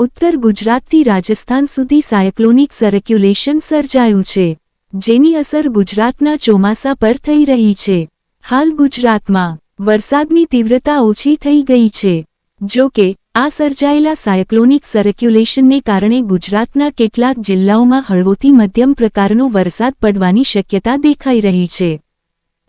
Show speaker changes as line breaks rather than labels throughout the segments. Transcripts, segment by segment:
ઉત્તર ગુજરાતથી રાજસ્થાન સુધી સાયક્લોનિક સર્ક્યુલેશન સર્જાયું છે, જેની અસર ગુજરાતના ચોમાસા પર થઈ રહી છે. હાલ ગુજરાતમાં વરસાદની તીવ્રતા ઓછી થઈ ગઈ છે. જો કે, આ સર્જાયેલા સાયક્લોનિક સર્ક્યુલેશનને કારણે ગુજરાતના કેટલાક જિલ્લાઓમાં હળવોથી મધ્યમ પ્રકારનો વરસાદ પડવાની શક્યતા દેખાઈ રહી છે.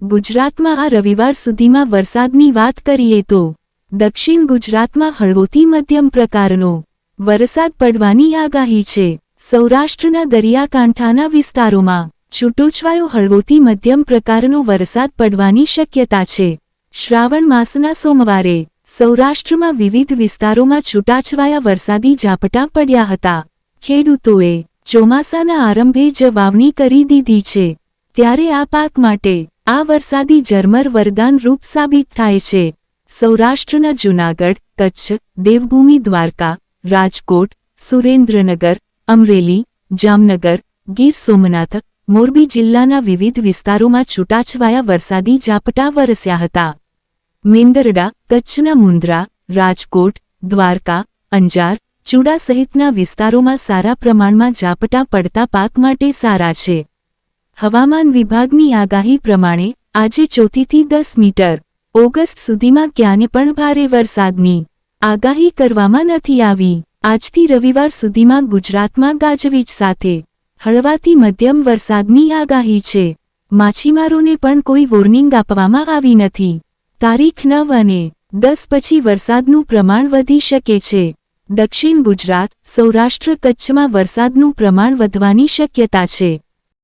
ગુજરાતમાં આ રવિવાર સુધીમાં વરસાદની વાત કરીએ તો, દક્ષિણ ગુજરાતમાં હળવોથી મધ્યમ પ્રકારનો વરસાદ પડવાની આગાહી છે. સૌરાષ્ટ્રના દરિયાકાંઠાના વિસ્તારોમાં છૂટોછવાયો હળવોથી મધ્યમ પ્રકારનો વરસાદ પડવાની શક્યતા છે. શ્રાવણ માસના સોમવારે સૌરાષ્ટ્રમાં વિવિધ વિસ્તારોમાં છૂટાછવાયા વરસાદી ઝાપટાં પડ્યા હતા. ખેડૂતોએ ચોમાસાના આરંભે જ વાવણી કરી દીધી છે. ત્યારે આ પાક માટે આ વરસાદી ઝરમર વરદાન રૂપ સાબિત થાય છે. સૌરાષ્ટ્રના જૂનાગઢ, કચ્છ, દેવભૂમિ, દ્વારકા રાજકોટ, સુરેન્દ્રનગર, અમરેલી, જામનગર, ગીર સોમનાથ, મોરબી જિલ્લાના વિવિધ વિસ્તારોમાં છૂટાછવાયા વરસાદી ઝાપટા વરસ્યા હતા. મેંદરડા, કચ્છના મુંદ્રા રાજકોટ, દ્વારકા, અંજાર, ચૂડા સહિતના વિસ્તારોમાં સારા પ્રમાણમાં ઝાપટા પડતા પાક માટે સારા છે. હવામાન વિભાગની આગાહી પ્રમાણે આજે ચોથીથી દસ મીટર, ઓગસ્ટ સુધીમાં ક્યાંને પણ ભારે વરસાદની આગાહી કરવામાં નથી આવી. આજથી રવિવાર સુધીમાં ગુજરાતમાં ગાજવીજ સાથે હળવાથી મધ્યમ વરસાદની આગાહી છે. માછીમારોને પણ કોઈ વોર્નિંગ આપવામાં આવી નથી. તારીખ નવ અને દસ પછી વરસાદનું પ્રમાણ વધી શકે છે. દક્ષિણ ગુજરાત, સૌરાષ્ટ્ર કચ્છમાં વરસાદનું પ્રમાણ વધવાની શક્યતા છે.